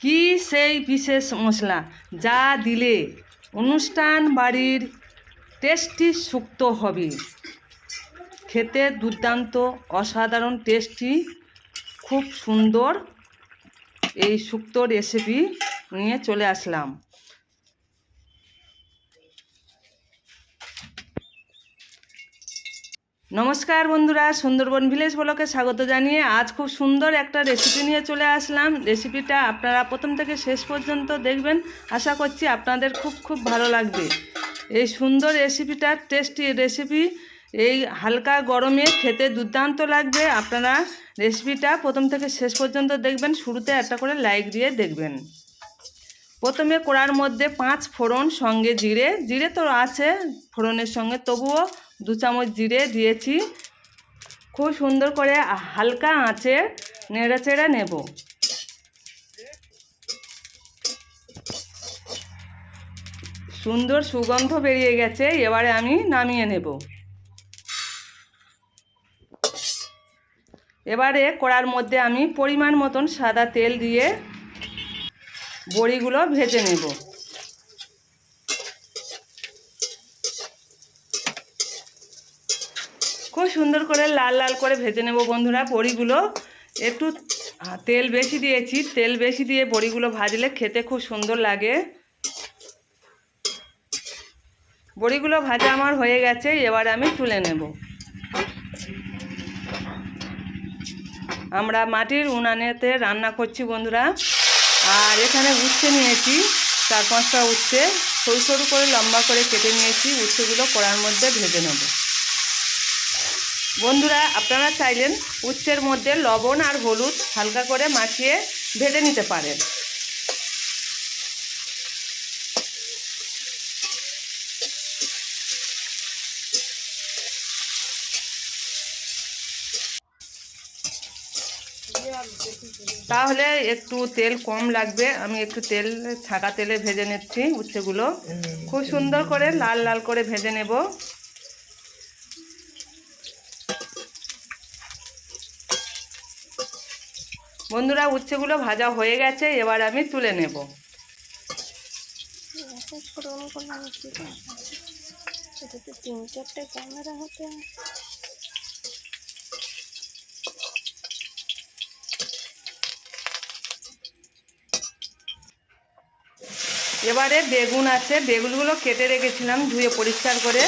কি সেই বিশেষ মশলা যা দিলে অনুষ্ঠান বাড়ির টেস্টি সুক্ত হবে? খেতে দুর্দান্ত, অসাধারণ টেস্টি, খুব সুন্দর এই সুক্ত রেসিপি নিয়ে চলে আসলাম। নমস্কার বন্ধুরা, সুন্দরবন ভিলেজ ব্লকে স্বাগত জানিয়ে আজ খুব সুন্দর একটা রেসিপি নিয়ে চলে আসলাম। রেসিপিটা আপনারা প্রথম থেকে শেষ পর্যন্ত দেখবেন। আশা করছি আপনাদের খুব খুব ভালো লাগবে। এই সুন্দর রেসিপিটা টেস্টি রেসিপি এই হালকা গরমে খেতে দুর্দান্ত লাগবে। আপনারা রেসিপিটা প্রথম থেকে শেষ পর্যন্ত দেখবেন। শুরুতে একটা করে লাইক দিয়ে দেখবেন। প্রথমে কড়ার মধ্যে পাঁচ ফোড়ন সঙ্গে জিরে। জিরে তো আছে, ফোড়নের সঙ্গে তবুও দু চামচ জিরে দিয়েছি। খুব সুন্দর করে হালকা আঁচে নেড়ে চেড়ে নেব। সুন্দর সুগন্ধ বেরিয়ে গেছে, এবারে আমি নামিয়ে নেব। এবারে কড়ার মধ্যে আমি পরিমাণ মতন সাদা তেল দিয়ে বড়িগুলো ভেজে নেব। খুব সুন্দর করে লাল লাল করে ভেজে নেব বন্ধুরা বড়িগুলো। একটু তেল বেশি দিয়েছি, তেল বেশি দিয়ে বড়িগুলো ভাজলে খেতে খুব সুন্দর লাগে। বড়িগুলো ভাজা আমার হয়ে গেছে, এবার আমি তুলে নেব। আমরা মাটির উনানেতে রান্না করছি বন্ধুরা। আর এখানে উচ্ছে নিয়েছি, চার পাঁচটা উচ্ছে। সরু সরু করে লম্বা করে কেটে নিয়েছি, উচ্ছেগুলো কড়ার মধ্যে ভেজে নেব। বন্ধুরা, আপনারা চাইলেন উচ্ছের মধ্যে লবণ আর হলুদ হালকা করে মাখিয়ে ভেজে নিতে পারেন। তাহলে একটু তেল কম লাগবে। আমি একটু তেল, ছাকা তেলে ভেজে নিচ্ছি উচ্ছেগুলো। খুব সুন্দর করে লাল লাল করে ভেজে নেব। বন্ধুরা উচ্ছেগুলো ভাজা হয়ে গেছে, এবার আমি তুলে নেব। এবারে বেগুন আছে, বেগুনগুলো কেটে রেখেছিলাম ধুয়ে পরিষ্কার করে।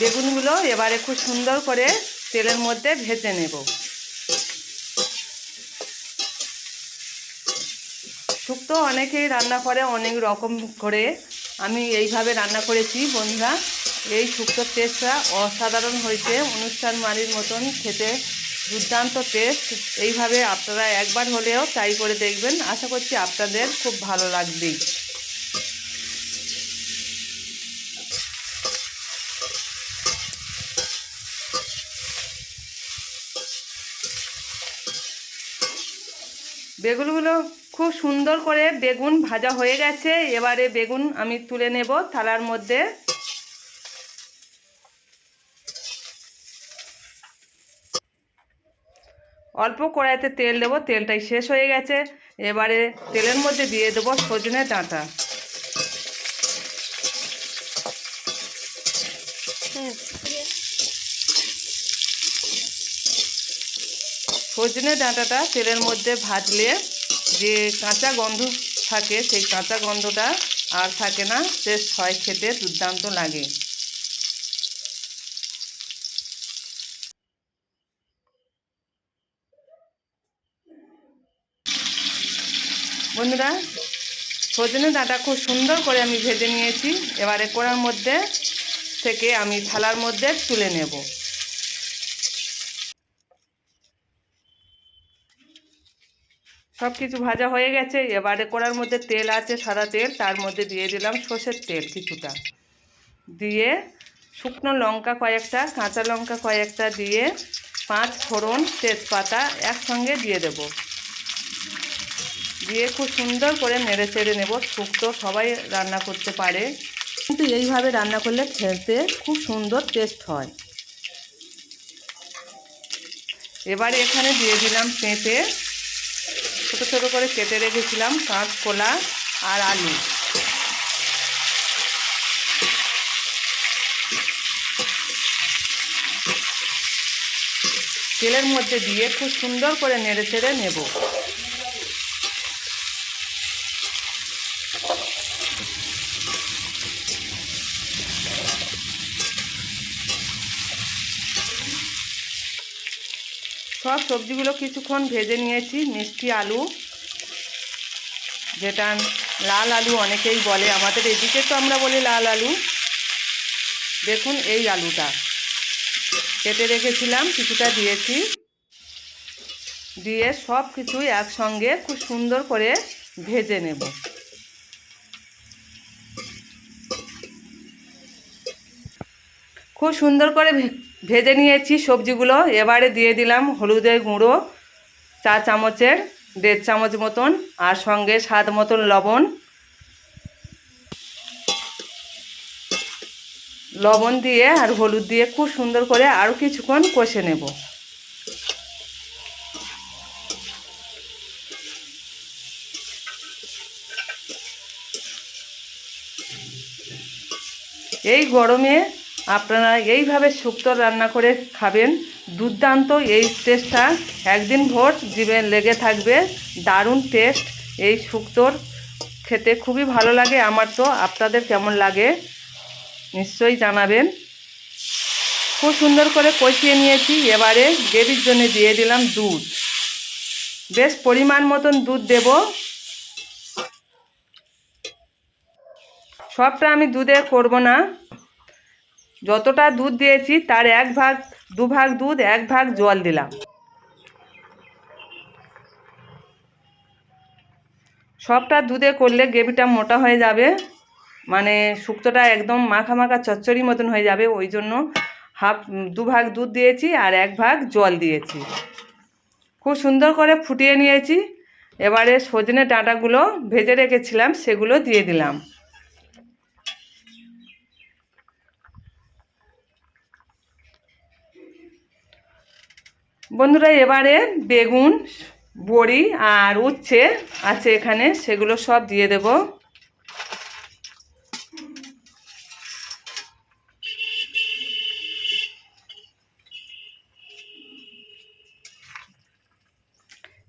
বেগুনগুলো এবারে খুব সুন্দর করে তেলের মধ্যে ভেজে নেব। শুক্তো অনেকেই রান্না করে, অনেক রকম করে। আমি এইভাবে রান্না করেছি, বন্ধুরা। এই শুক্তোর টেস্টটা অসাধারণ হয়েছে। অনুষ্ঠান মালির মতন খেতে দুর্দান্ত টেস্ট এইভাবে আপনারা একবার হলেও ট্রাই করে দেখবেন। আশা করছি আপনাদের খুব ভালো লাগবেই। বেগুনগুলো খুব সুন্দর করে বেগুন ভাজা হয়ে গেছে। এবারে বেগুন আমি তুলে নেব থালার মধ্যে। অল্প কড়াইতে তেল দেবো, তেলটাই শেষ হয়ে গেছে। এবারে তেলের মধ্যে দিয়ে দেবো সজনে ডাঁটা। সজনে ডাঁটাটা তেলের মধ্যে ভাজলে যে কাঁচা গন্ধ থাকে, সেই কাঁচা গন্ধটা আর থাকে না টেস্ট হয় খেতে দুর্দান্ত লাগে। বন্ধুরা, সজনে ডাঁটা খুব সুন্দর করে আমি ভেজে নিয়েছি। এবারে কড়ার মধ্যে থেকে আমি থালার মধ্যে তুলে নেব। সব কিছু ভাজা হয়ে গেছে, এবারে কড়ার মধ্যে তেল আছে, সাদা তেল, তার মধ্যে দিয়ে দিলাম সর্ষের তেল কিছুটা। দিয়ে শুকনো লঙ্কা কয়েকটা, কাঁচা লঙ্কা কয়েকটা দিয়ে পাঁচ ফোড়ন তেজপাতা একসঙ্গে দিয়ে দেব। দিয়ে খুব সুন্দর করে নেড়ে চেড়ে নেব, শুক্তো সবাই রান্না করতে পারে। কিন্তু এইভাবে রান্না করলে খেতে খুব সুন্দর টেস্ট হয়। এবারে এখানে দিয়ে দিলাম পেঁপে। ছোটো ছোটো করে কেটে রেখেছিলাম কাঁচকলা আর আলু। তেলের মধ্যে দিয়ে খুব সুন্দর করে নেড়ে চেড়ে নেব। সব সবজিগুলো কিছুক্ষণ ভেজে নিয়েছি, মিষ্টি আলু, যেটা লাল আলু অনেকেই বলে, আমাদের এদিকে তো আমরা বলি লাল আলু। দেখুন এই আলুটা। কেটে রেখেছিলাম, কিছুটা দিয়েছি। দিয়ে সব কিছুই একসঙ্গে খুব সুন্দর করে ভেজে নেব। খুব সুন্দর করে ভেজে নিয়েছি সবজিগুলো। এবারে দিয়ে দিলাম হলুদের গুঁড়ো, চা চামচের, দেড় চামচ মতন, আর সঙ্গে স্বাদ মতন লবণ। লবণ দিয়ে আর হলুদ দিয়ে খুব সুন্দর করে আরও কিছুক্ষণ কষে নেব। এই গরমে আপনারা এইভাবে শুক্তো রান্না করে খাবেন। দুর্দান্ত এই টেস্টটা একদিন ভোর জীবে লেগে থাকবে। দারুণ টেস্ট এই শুক্তোর। খেতে খুবই ভালো লাগে আমার তো। আপনাদের কেমন লাগে নিশ্চয়ই জানাবেন। খুব সুন্দর করে কষিয়ে নিয়েছি। এবারে গ্রেভির জন্য দিয়ে দিলাম দুধ। বেশ পরিমাণ মতন দুধ দেব। সবটা আমি দুধে করব না। যতটা দুধ দিয়েছি, তার এক ভাগ, দু ভাগ দুধ, এক ভাগ জল দিলাম। সবটা দুধে করলে গ্রেভিটা মোটা হয়ে যাবে মানে শুক্তোটা একদম মাখা মাখা চচ্চড়ি মতন হয়ে যাবে, ওই জন্য হাফ, দু ভাগ দুধ দিয়েছি আর এক ভাগ জল দিয়েছি। খুব সুন্দর করে ফুটিয়ে নিয়েছি। এবারে সজনে ডাঁটাগুলো ভেজে রেখেছিলাম, সেগুলো দিয়ে দিলাম। বন্ধুরা, এবারে বেগুন, বড়ি আর উচ্ছে আছে এখানে, সেগুলো সব দিয়ে দেব।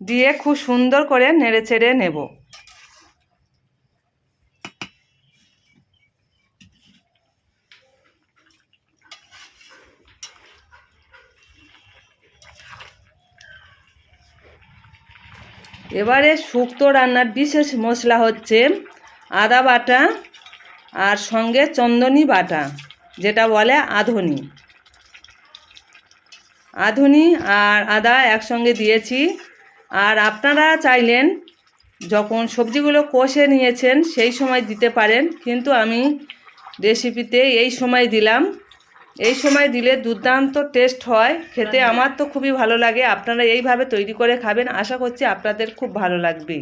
দিয়ে খুব সুন্দর করে নেড়ে চেড়ে নেব। এবারে শুক্তো রান্নার বিশেষ মশলা হচ্ছে আদা বাটা আর সঙ্গে চন্দনী বাটা, যেটা বলে আধনি। আধুনি আর আদা একসঙ্গে দিয়েছি। আর আপনারা চাইলেন যখন সবজিগুলো কষে নিয়েছেন সেই সময় দিতে পারেন, কিন্তু আমি রেসিপিতে এই সময় দিলাম। এই সময় দিলে দুর্দান্ত টেস্ট হয় খেতে আমার তো খুবই ভালো লাগে আপনারা এইভাবে তৈরি করে খাবেন আশা করছি আপনাদের খুব ভালো লাগবে।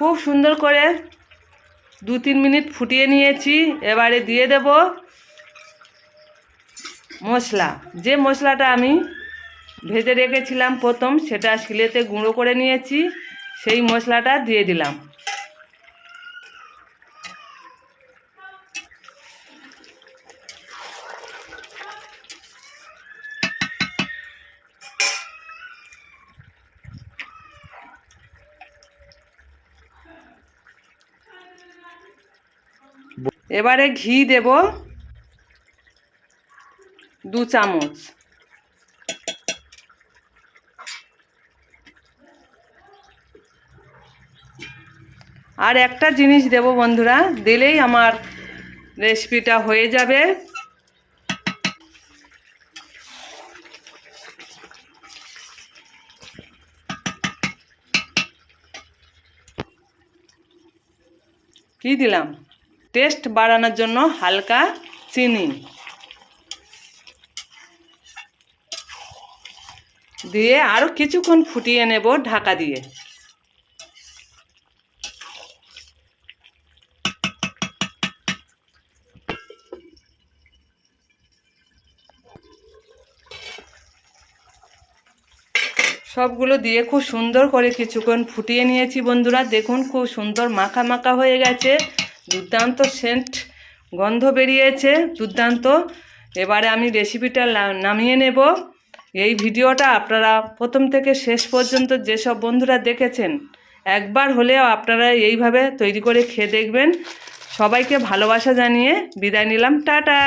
খুব সুন্দর করে দু তিন মিনিট ফুটিয়ে নিয়েছি, এবারে দিয়ে দেব মশলা। যে মশলাটা আমি ভেজে রেখেছিলাম প্রথম, সেটা শিলেতে গুঁড়ো করে নিয়েছি, সেই মশলাটা দিয়ে দিলাম। এবারে ঘি দেব দু চামচ। আর একটা জিনিস দেব বন্ধুরা, দিলেই আমার রেসিপিটা হয়ে যাবে। কি দিলাম? টেস্ট বাড়ানোর জন্য হালকা চিনি দিয়ে আরও কিছুক্ষণ ফুটিয়ে নেব ঢাকা দিয়ে। সবগুলো দিয়ে খুব সুন্দর করে কিছুক্ষণ ফুটিয়ে নিয়েছি বন্ধুরা। দেখুন, খুব সুন্দর মাখা মাখা হয়ে গেছে। দুর্দান্ত সেন্ট গন্ধ বেরিয়েছে, দুর্দান্ত। এবারে আমি রেসিপিটা নামিয়ে নেব। এই ভিডিওটা আপনারা প্রথম থেকে শেষ পর্যন্ত যেসব বন্ধুরা দেখেছেন, একবার হলেও আপনারা এইভাবে তৈরি করে খেয়ে দেখবেন। সবাইকে ভালোবাসা জানিয়ে বিদায় নিলাম। টাটা!